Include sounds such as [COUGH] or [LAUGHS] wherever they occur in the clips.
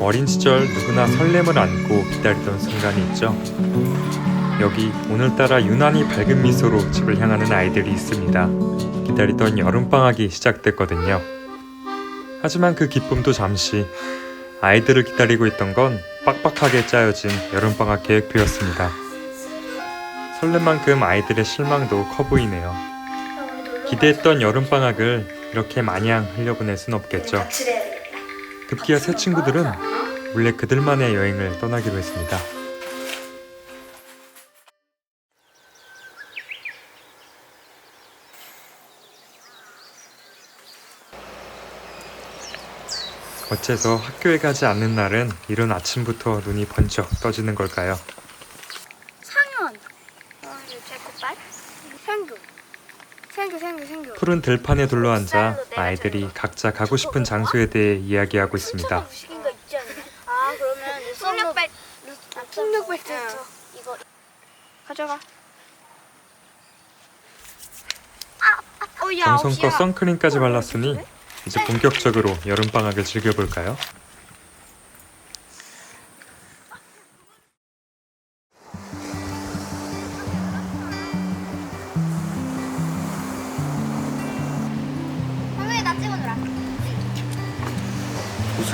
어린 시절 누구나 설렘을 안고 기다리던 순간이 있죠. 여기 오늘따라 유난히 밝은 미소로 집을 향하는 아이들이 있습니다. 기다리던 여름방학이 시작됐거든요. 하지만 그 기쁨도 잠시 아이들을 기다리고 있던 건 빡빡하게 짜여진 여름방학 계획표였습니다. 설렘 만큼 아이들의 실망도 커 보이네요. 기대했던 여름방학을 이렇게 마냥 흘려보낼 순 없겠죠. 급기야 새 친구들은 원래 그들만의 여행을 떠나기로 했습니다. 어째서 학교에 가지 않는 날은 이른 아침부터 눈이 번쩍 떠지는 걸까요? 상현. 어, 제코빨. 생규. 생규, 생규, 생규. 푸른 들판에 둘러앉아 아이들이 각자 가고 싶은 장소에 대해 이야기하고 있습니다. 거 있지? 아, 그러면 풍력발. 풍력발 트 이거 가져가. 아, 어, 야, 정성껏. 선크림까지 발랐으니 이제 본격적으로 여름방학을 즐겨볼까요?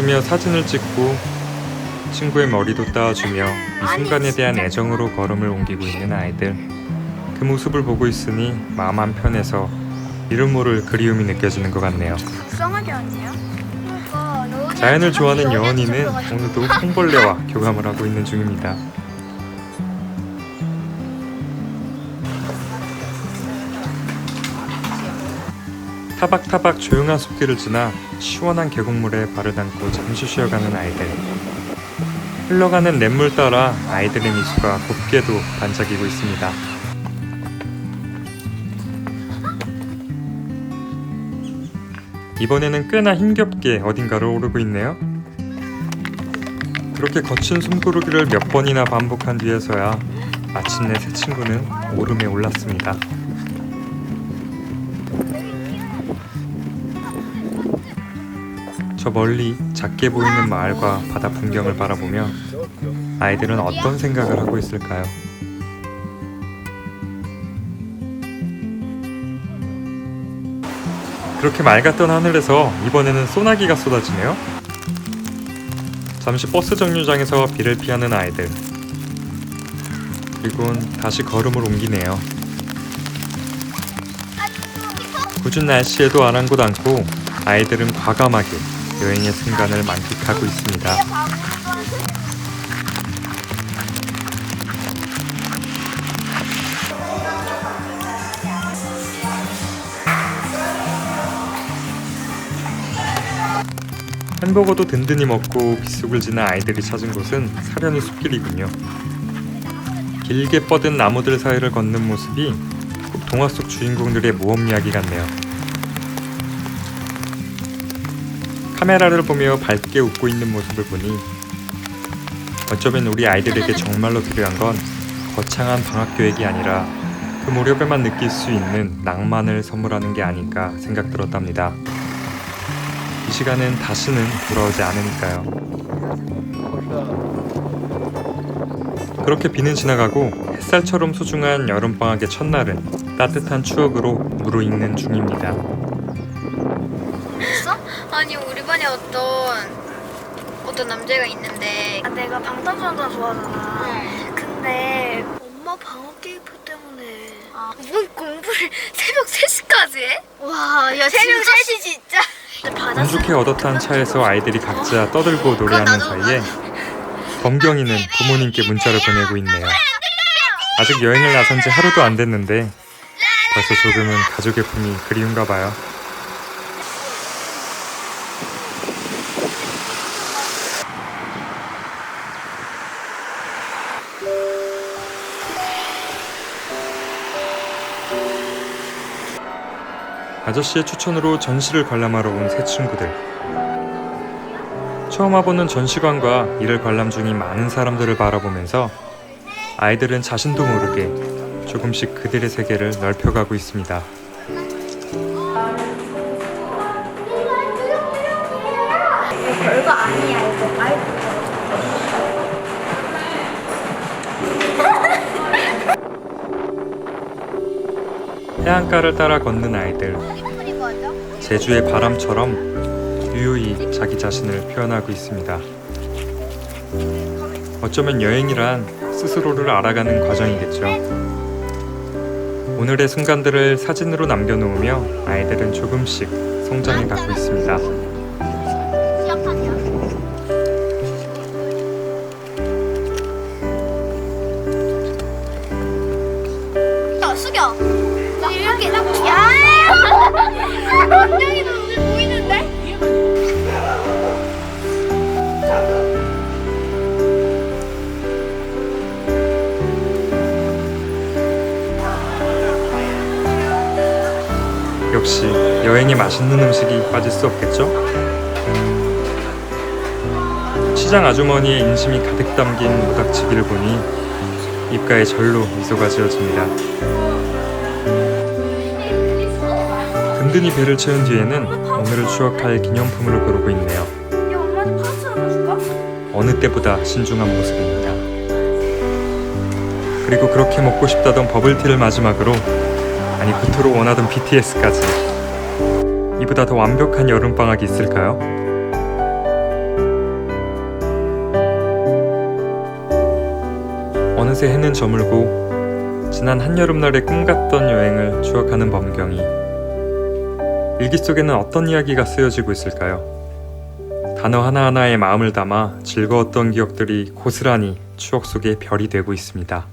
웃으며 사진을 찍고 친구의 머리도 따와주며 이 순간에 대한 애정으로 걸음을 옮기고 있는 아이들. 그 모습을 보고 있으니 마음 한편에서 이름 모를 그리움이 느껴지는 것 같네요. 속상하지? 그러니까 자연을 좋아하는 여원이는 좀 오늘도 콩벌레와 [LAUGHS] 교감을 하고 있는 중입니다. 타박타박 조용한 숲길을 지나 시원한 계곡물에 발을 담고 잠시 쉬어가는 아이들. 흘러가는 냇물 따라 아이들의 미소가 곱게도 반짝이고 있습니다. 이번에는 꽤나 힘겹게 어딘가를 오르고 있네요. 그렇게 거친 숨고르기를 몇 번이나 반복한 뒤에서야 마침내 새 친구는 오름에 올랐습니다. 저 멀리 작게 보이는 마을과 바다 풍경을 바라보며 아이들은 어떤 생각을 하고 있을까요? 그렇게 맑았던 하늘에서 이번에는 소나기가 쏟아지네요. 잠시 버스 정류장에서 비를 피하는 아이들. 그리곤 다시 걸음을 옮기네요. 궂은 날씨에도 아랑곳 않고 아이들은 과감하게 여행의 순간을 만끽하고 있습니다. 햄버거도 든든히 먹고 빗속을 지나 아이들이 찾은 곳은 사려니 숲길이군요. 길게 뻗은 나무들 사이를 걷는 모습이 꼭 동화 속 주인공들의 모험 이야기 같네요. 카메라를 보며 밝게 웃고 있는 모습을 보니 어쩌면 우리 아이들에게 정말로 필요한 건 거창한 방학 계획이 아니라 그 무렵에만 느낄 수 있는 낭만을 선물하는 게 아닐까 생각 들었답니다. 이 시간은 다시는 돌아오지 않으니까요. 그렇게 비는 지나가고 햇살처럼 소중한 여름방학의 첫날은 따뜻한 추억으로 무르익는 중입니다. 있어? 아니 우리 반에 어떤 어떤 남자가 있는데 아, 내가 방탄소년단 좋아하잖아. 근데 엄마 방학 계획표 때문에. 아, 뭔 공부를 [LAUGHS] 새벽 3시까지 해? 와, 야, 새벽 진짜 3시 진짜 좋게 얻어탄 차에서 아이들이 각자 떠들고 노래하는 사이에 범경이는 부모님께 문자를 보내고 있네요. 아직 여행을 나선 지 하루도 안 됐는데 벌써 조금은 가족의 품이 그리운가 봐요. 아저씨의 추천으로 전시를 관람하러 온새 친구들. 처음 와보는 전시관과 이를 관람 중인 많은 사람들을 바라보면서 아이들은 자신도 모르게 조금씩 그들의 세계를 넓혀가고 있습니다. 해안가를 따라 걷는 아이들. 제주의 바람처럼 유유히 자기 자신을 표현하고 있습니다. 어쩌면 여행이란 스스로를 알아가는 과정이겠죠. 오늘의 순간들을 사진으로 남겨놓으며 아이들은 조금씩 성장해 가고 있습니다. 역시 여행에 맛있는 음식이 빠질 수 없겠죠? 시장 아주머니의 인심이 가득 담긴 모닥치기를 보니 입가에 절로 미소가 지어집니다. 든든히 배를 채운 뒤에는 오늘을 추억할 기념품을 고르고 있네요. 어느 때보다 신중한 모습입니다. 그리고 그렇게 먹고 싶다던 버블티를 마지막으로 아니 그토록 원하던 BTS까지 이보다 더 완벽한 여름방학이 있을까요? 어느새 해는 저물고 지난 한여름날의 꿈 같던 여행을 추억하는 범경이 일기 속에는 어떤 이야기가 쓰여지고 있을까요? 단어 하나하나에 마음을 담아 즐거웠던 기억들이 고스란히 추억 속에 별이 되고 있습니다.